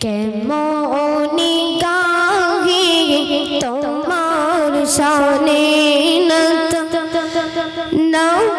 কেমনি গাহি তোমার সানে নত নাও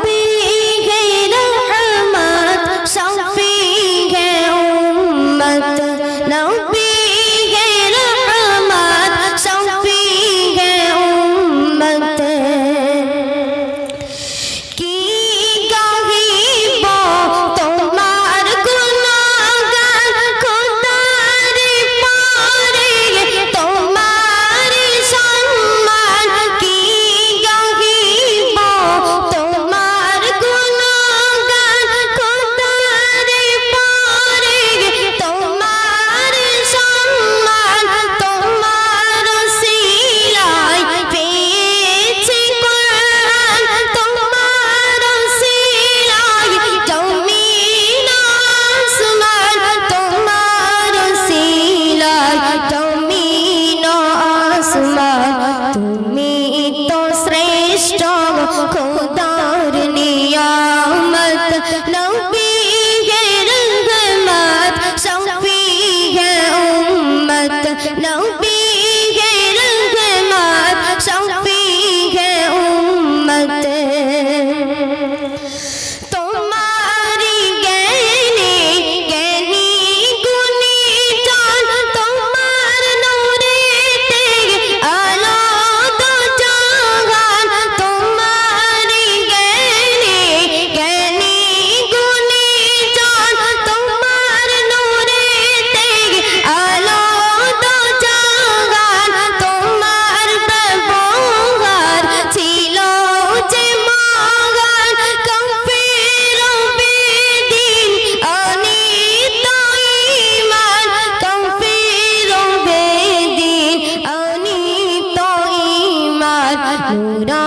You Do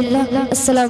আলহামদুলিল্লাহ আসসালাম